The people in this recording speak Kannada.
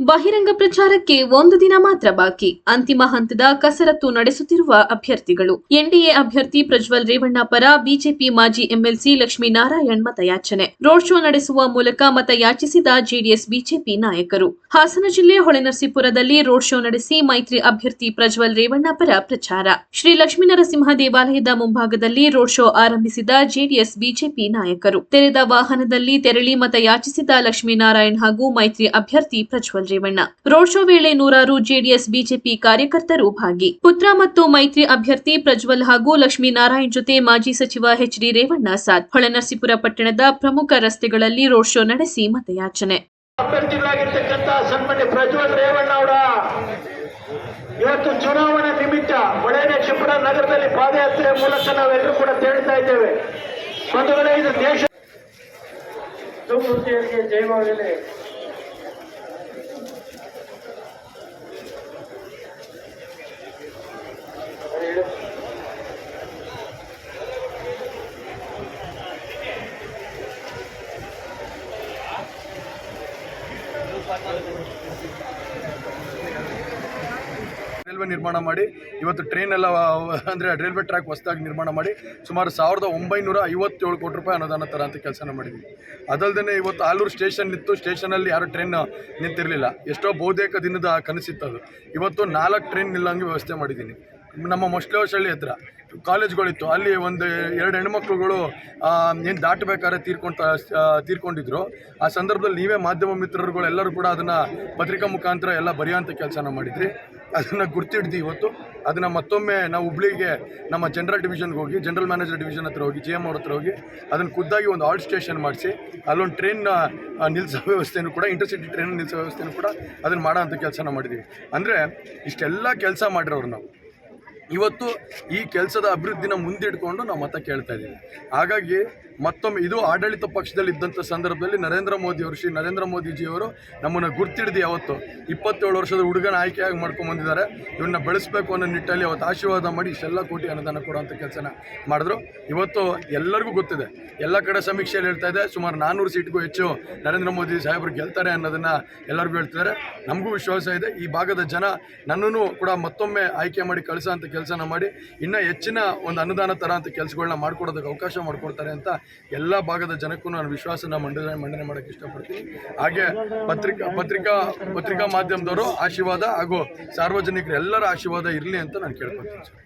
ಬಹಿರಂಗ ಪ್ರಚಾರಕ್ಕೆ ಒಂದು ದಿನ ಮಾತ್ರ ಬಾಕಿ. ಅಂತಿಮ ಹಂತದ ಕಸರತ್ತು ನಡೆಸುತ್ತಿರುವ ಅಭ್ಯರ್ಥಿಗಳು. ಎನ್ಡಿಎ ಅಭ್ಯರ್ಥಿ ಪ್ರಜ್ವಲ್ ರೇವಣ್ಣ ಪರ ಬಿಜೆಪಿ ಮಾಜಿ ಎಂಎಲ್ಸಿ ಲಕ್ಷ್ಮೀನಾರಾಯಣ್ ಮತಯಾಚನೆ. ರೋಡ್ ಶೋ ನಡೆಸುವ ಮೂಲಕ ಮತಯಾಚಿಸಿದ ಜೆಡಿಎಸ್ ಬಿಜೆಪಿ ನಾಯಕರು. ಹಾಸನ ಜಿಲ್ಲೆ ಹೊಳೆನರಸೀಪುರದಲ್ಲಿ ರೋಡ್ ಶೋ ನಡೆಸಿ ಮೈತ್ರಿ ಅಭ್ಯರ್ಥಿ ಪ್ರಜ್ವಲ್ ರೇವಣ್ಣ ಪರ ಪ್ರಚಾರ. ಶ್ರೀ ಲಕ್ಷ್ಮೀನರಸಿಂಹ ದೇವಾಲಯದ ಮುಂಭಾಗದಲ್ಲಿ ರೋಡ್ ಶೋ ಆರಂಭಿಸಿದ ಜೆಡಿಎಸ್ ಬಿಜೆಪಿ ನಾಯಕರು. ತೆರೆದ ವಾಹನದಲ್ಲಿ ತೆರಳಿ ಮತಯಾಚಿಸಿದ ಲಕ್ಷ್ಮೀನಾರಾಯಣ್ ಹಾಗೂ ಮೈತ್ರಿ ಅಭ್ಯರ್ಥಿ ಪ್ರಜ್ವಲ್ ರೇವಣ್ಣ ರೋಡ್ ಶೋ ವೇಳೆ ನೂರಾರು ಜೆಡಿಎಸ್ ಬಿಜೆಪಿ ಕಾರ್ಯಕರ್ತರು ಭಾಗಿ. ಪುತ್ರ ಮತ್ತು ಮೈತ್ರಿ ಅಭ್ಯರ್ಥಿ ಪ್ರಜ್ವಲ್ ಹಾಗೂ ಲಕ್ಷ್ಮೀನಾರಾಯಣ್ ಜೊತೆ ಮಾಜಿ ಸಚಿವ ಎಚ್ ಡಿ ರೇವಣ್ಣ ಸಾಥ್. ಹೊಳೆನರಸೀಪುರ ಪಟ್ಟಣದ ಪ್ರಮುಖ ರಸ್ತೆಗಳಲ್ಲಿ ರೋಡ್ ಶೋ ನಡೆಸಿ ಮತಯಾಚನೆ. ಅಭ್ಯರ್ಥಿಗಳಾಗಿರ್ತಕ್ಕಂಥ ಸನ್ಮಾನ್ಯ ಪ್ರಜ್ವಲ್ ರೇವಣ್ಣ ಅವರ ಇವತ್ತು ಚುನಾವಣೆ ನಿಮಿತ್ತ ಹೊಳೆನರಸೀಪುರ ನಗರದಲ್ಲಿ ಪಾದಯಾತ್ರೆ ಮೂಲಕ ನಾವೆಲ್ಲರೂ ಕೂಡ ತೇಳ್ತಾ ಇದ್ದೇವೆ. ಬಂಧುಗಳೇ ಇದು ದೇಶ ಜಯವಾಗಲಿ. ರೈಲ್ವೆ ನಿರ್ಮಾಣ ಮಾಡಿ, ಇವತ್ತು ಟ್ರೈನ್ ಎಲ್ಲ, ಅಂದರೆ ರೈಲ್ವೆ ಟ್ರ್ಯಾಕ್ ಹೊಸದಾಗಿ ನಿರ್ಮಾಣ ಮಾಡಿ, ಸುಮಾರು ಸಾವಿರದ ಒಂಬೈನೂರ ಐವತ್ತೇಳು ಕೋಟಿ ರೂಪಾಯಿ ಅನುದಾನ ಥರ ಅಂತ ಕೆಲಸನ ಮಾಡಿದ್ವಿ. ಅದಲ್ಲದೆ ಇವತ್ತು ಆಲೂರು ಸ್ಟೇಷನ್ ಇತ್ತು ಸ್ಟೇಷನಲ್ಲಿ ಯಾರು ಟ್ರೈನ್ ನಿಂತಿರಲಿಲ್ಲ. ಎಷ್ಟೋ ಬಹುತೇಕ ದಿನದ ಕನಸಿತ್ತು ಅದು. ಇವತ್ತು ನಾಲ್ಕು ಟ್ರೈನ್ ನಿಲ್ಲಂಗೆ ವ್ಯವಸ್ಥೆ ಮಾಡಿದ್ದೀನಿ. ನಮ್ಮ ಮೊಸ್ಲೆಹಳ್ಳಿ ಹತ್ರ. ಕಾಲೇಜ್ಗಳಿತ್ತು. ಅಲ್ಲಿ ಒಂದು ಎರಡು ಹೆಣ್ಮಕ್ಳುಗಳು ಏನು ದಾಟಬೇಕಾದ್ರೆ ತೀರ್ಕೊಂತ ತೀರ್ಕೊಂಡಿದ್ರು. ಆ ಸಂದರ್ಭದಲ್ಲಿ ನೀವೇ ಮಾಧ್ಯಮ ಮಿತ್ರರುಗಳು ಎಲ್ಲರೂ ಕೂಡ ಅದನ್ನು ಪತ್ರಿಕಾ ಮುಖಾಂತರ ಎಲ್ಲ ಬರೆಯೋಂಥ ಕೆಲಸನ ಮಾಡಿದ್ರಿ. ಅದನ್ನು ಗುರ್ತಿಡ್ದು ಇವತ್ತು. ಅದನ್ನು ಮತ್ತೊಮ್ಮೆ ನಾವು ಹುಬ್ಳಿಗೆ ನಮ್ಮ ಜನರಲ್ ಡಿವಿಷನ್ಗೆ ಹೋಗಿ, ಜನರಲ್ ಮ್ಯಾನೇಜರ್ ಡಿವಿಷನ್ ಹತ್ರ ಹೋಗಿ, ಜಿ ಎಂ ಅವ್ರ ಹತ್ರ ಹೋಗಿ ಅದನ್ನು ಖುದ್ದಾಗಿ ಒಂದು ಆಲ್ಟ್ ಸ್ಟೇಷನ್ ಮಾಡಿಸಿ, ಅಲ್ಲೊಂದು ಟ್ರೈನ್ ನಿಲ್ಲಿಸೋ ವ್ಯವಸ್ಥೆನೂ ಕೂಡ, ಇಂಟರ್ಸಿಟಿ ಟ್ರೈನ್ ನಿಲ್ಲಿಸೋ ವ್ಯವಸ್ಥೆನೂ ಕೂಡ ಅದನ್ನು ಮಾಡೋ ಅಂಥ ಕೆಲಸನ ಮಾಡಿದ್ವಿ. ಅಂದರೆ ಇಷ್ಟೆಲ್ಲ ಕೆಲಸ ಮಾಡಿರೋರು ನಾವು. ಇವತ್ತು ಈ ಕೆಲಸದ ಅಭಿವೃದ್ಧಿನ ಮುಂದಿಟ್ಕೊಂಡು ನಾವು ಮತ ಕೇಳ್ತಾ ಇದ್ದೀವಿ. ಹಾಗಾಗಿ ಮತ್ತೊಮ್ಮೆ ಇದು ಆಡಳಿತ ಪಕ್ಷದಲ್ಲಿ ಇದ್ದಂಥ ಸಂದರ್ಭದಲ್ಲಿ ನರೇಂದ್ರ ಮೋದಿ ಅವರು, ಶ್ರೀ ನರೇಂದ್ರ ಮೋದಿಜಿಯವರು ನಮ್ಮನ್ನು ಗುರ್ತಿಡ್ದು ಯಾವತ್ತು ಇಪ್ಪತ್ತೇಳು ವರ್ಷದ ಹುಡುಗನ ಆಯ್ಕೆಯಾಗಿ ಮಾಡ್ಕೊಂಬಂದಿದ್ದಾರೆ ಇವನ್ನ ಬೆಳೆಸಬೇಕು ಅನ್ನೋ ನಿಟ್ಟಲ್ಲಿ ಅವತ್ತು ಆಶೀರ್ವಾದ ಮಾಡಿ ಇಷ್ಟೆಲ್ಲ ಕೋಟಿ ಅನುದಾನ ಕೊಡುವಂಥ ಕೆಲಸನ ಮಾಡಿದ್ರು. ಇವತ್ತು ಎಲ್ಲರಿಗೂ ಗೊತ್ತಿದೆ. ಎಲ್ಲ ಕಡೆ ಸಮೀಕ್ಷೆಯಲ್ಲಿ ಹೇಳ್ತಾ ಇದೆ. ಸುಮಾರು ನಾನ್ನೂರು ಸೀಟ್ಗೂ ಹೆಚ್ಚು ನರೇಂದ್ರ ಮೋದಿ ಸಾಹೇಬರು ಗೆಲ್ತಾರೆ ಅನ್ನೋದನ್ನು ಎಲ್ಲರಿಗೂ ಹೇಳ್ತಿದ್ದಾರೆ. ನಮಗೂ ವಿಶ್ವಾಸ ಇದೆ. ಈ ಭಾಗದ ಜನ ನನ್ನನ್ನು ಕೂಡ ಮತ್ತೊಮ್ಮೆ ಆಯ್ಕೆ ಮಾಡಿ ಕಳಿಸೋ ಅಂಥ ಕೆಲಸನ ಮಾಡಿ ಇನ್ನೂ ಹೆಚ್ಚಿನ ಒಂದು ಅನುದಾನ ಥರ ಅಂತ ಕೆಲಸಗಳನ್ನ ಮಾಡ್ಕೊಡೋದಕ್ಕೆ ಅವಕಾಶ ಮಾಡಿಕೊಡ್ತಾರೆ ಅಂತ ಎಲ್ಲ ಭಾಗದ ಜನಕ್ಕೂ ನಾನು ವಿಶ್ವಾಸನ ಮಂಡನೆ ಮಂಡನೆ ಮಾಡೋಕ್ಕೆ ಇಷ್ಟಪಡ್ತೀನಿ. ಹಾಗೆ ಪತ್ರಿಕಾ ಪತ್ರಿಕಾ ಪತ್ರಿಕಾ ಮಾಧ್ಯಮದವರು ಆಶೀರ್ವಾದ ಹಾಗೂ ಸಾರ್ವಜನಿಕರು ಎಲ್ಲರ ಆಶೀರ್ವಾದ ಇರಲಿ ಅಂತ ನಾನು ಕೇಳ್ಕೊತೀನಿ